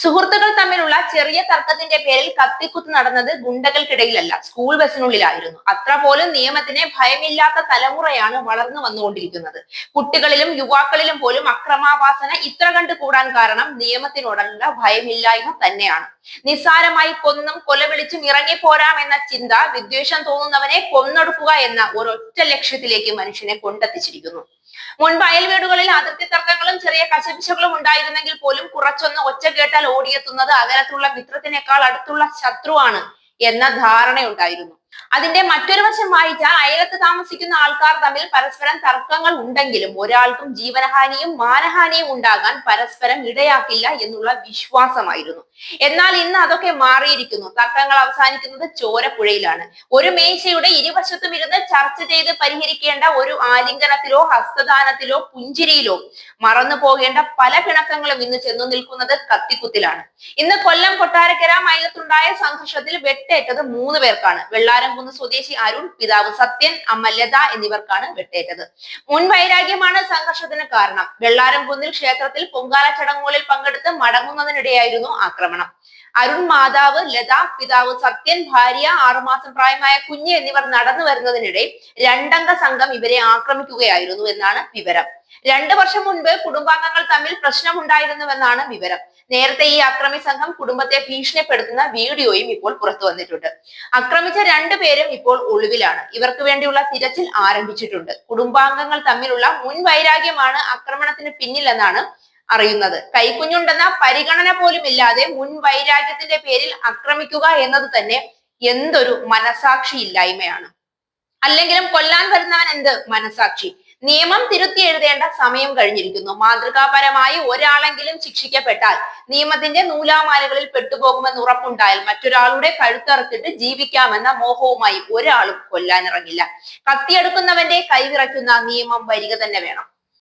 സുഹൃത്തുക്കൾ തമ്മിലുള്ള ചെറിയ തർക്കത്തിന്റെ പേരിൽ കത്തിക്കുത്ത് നടന്നത് ഗുണ്ടകൾക്കിടയിലല്ല സ്കൂൾ ബസ്സിനുള്ളിലായിരുന്നു അത്ര പോലും നിയമത്തിനെ ഭയമില്ലാത്ത തലമുറയാണ് വളർന്നു വന്നുകൊണ്ടിരിക്കുന്നത്. കുട്ടികളിലും യുവാക്കളിലും പോലും അക്രമാവാസന ഇത്ര കണ്ട് കൂടാൻ കാരണം നിയമത്തിനോടുള്ള ഭയമില്ലായ്മ തന്നെയാണ്. നിസ്സാരമായി കൊന്നും കൊലവിളിച്ചും ഇറങ്ങിപ്പോരാം എന്ന ചിന്ത വിദ്വേഷം തോന്നുന്നവനെ കൊന്നൊടുക്കുക എന്ന ഒരൊറ്റ ലക്ഷ്യത്തിലേക്ക് മനുഷ്യനെ കൊണ്ടെത്തിച്ചിരിക്കുന്നു. മുൻപ് അയൽവീടുകളിൽ അതിർത്തി തർക്കങ്ങളും ചെറിയ കശപിശകളും ഉണ്ടായിരുന്നെങ്കിൽ പോലും കുറച്ചൊന്ന് ഒച്ച കേട്ടാൽ ഓടിയെത്തുന്നത് അകലത്തുള്ള മിത്രത്തിനേക്കാൾ അടുത്തുള്ള ശത്രുവാണ് എന്ന ധാരണയുണ്ടായിരുന്നു. അതിന്റെ മറ്റൊരു വശം വായിച്ചാൽ അയലത്ത് താമസിക്കുന്ന ആൾക്കാർ തമ്മിൽ പരസ്പരം തർക്കങ്ങൾ ഉണ്ടെങ്കിലും ഒരാൾക്കും ജീവനഹാനിയും മാനഹാനിയും ഉണ്ടാകാൻ പരസ്പരം ഇടയാക്കില്ല എന്നുള്ള വിശ്വാസമായിരുന്നു. എന്നാൽ ഇന്ന് അതൊക്കെ മാറിയിരിക്കുന്നു. തർക്കങ്ങൾ അവസാനിക്കുന്നത് ചോരപ്പുഴയിലാണ്. ഒരു മേശയുടെ ഇരുവശത്തും ഇരുന്ന് ചർച്ച ചെയ്ത് പരിഹരിക്കേണ്ട ഒരു ആലിംഗനത്തിലോ ഹസ്തദാനത്തിലോ പുഞ്ചിരിയിലോ മറന്നു പോകേണ്ട പല പിണക്കങ്ങളും ഇന്ന് ചെന്നു നിൽക്കുന്നത് കത്തിക്കുത്തിലാണ്. ഇന്ന് കൊല്ലം കൊട്ടാരക്കര മൈലത്തുണ്ടായ സംഘർഷത്തിൽ വെട്ടേറ്റത് മൂന്ന് പേർക്കാണ്. വെള്ളാരംകുന്ന് സ്വദേശി അരുൺ പിതാവ് സത്യൻ അമ്മ ലത എന്നിവർക്കാണ് വെട്ടേറ്റത്. മുൻ വൈരാഗ്യമാണ് സംഘർഷത്തിന് കാരണം. വെള്ളാരംകുന്നിൽ ക്ഷേത്രത്തിൽ പൊങ്കാല ചടങ്ങുകളിൽ പങ്കെടുത്ത് മടങ്ങുന്നതിനിടെയായിരുന്നു ആക്രമണം. അരുൺ മാതാവ് ലത പിതാവ് സത്യൻ ഭാര്യ ആറുമാസം പ്രായമായ കുഞ്ഞ് എന്നിവർ നടന്നു വരുന്നതിനിടെ രണ്ടംഗ സംഘം ഇവരെ ആക്രമിക്കുകയായിരുന്നു എന്നാണ് വിവരം. രണ്ടു വർഷം മുൻപ് കുടുംബാംഗങ്ങൾ തമ്മിൽ പ്രശ്നമുണ്ടായിരുന്നുവെന്നാണ് വിവരം. നേരത്തെ ഈ അക്രമി സംഘം കുടുംബത്തെ ഭീഷണിപ്പെടുത്തുന്ന വീഡിയോയും ഇപ്പോൾ പുറത്തു വന്നിട്ടുണ്ട്. ആക്രമിച്ച രണ്ടുപേരും ഇപ്പോൾ ഒളിവിലാണ്. ഇവർക്ക് വേണ്ടിയുള്ള തിരച്ചിൽ ആരംഭിച്ചിട്ടുണ്ട്. കുടുംബാംഗങ്ങൾ തമ്മിലുള്ള മുൻവൈരാഗ്യമാണ് ആക്രമണത്തിന് പിന്നിലെന്നാണ് അറിയുന്നത്. കൈക്കുഞ്ഞുണ്ടെന്ന പരിഗണന പോലും ഇല്ലാതെ മുൻ വൈരാഗ്യത്തിന്റെ പേരിൽ ആക്രമിക്കുക എന്നത് തന്നെ എന്തൊരു മനസാക്ഷി ഇല്ലായ്മയാണ് അല്ലെങ്കിലും കൊല്ലാൻ വരുന്നവൻ എന്ത് മനസാക്ഷി? നിയമം തിരുത്തി എഴുതേണ്ട സമയം കഴിഞ്ഞിരിക്കുന്നു. മാതൃകാപരമായി ഒരാളെങ്കിലും ശിക്ഷിക്കപ്പെട്ടാൽ നിയമത്തിന്റെ നൂലാമാലകളിൽ പെട്ടുപോകുമെന്ന് ഉറപ്പുണ്ടായാൽ മറ്റൊരാളുടെ കഴുത്തറുത്തിട്ട് ജീവിക്കാമെന്ന മോഹവുമായി ഒരാളും കൊല്ലാനിറങ്ങില്ല. കത്തിയെടുക്കുന്നവന്റെ കൈവിറയ്ക്കുന്ന നിയമം വരിക തന്നെ വേണം.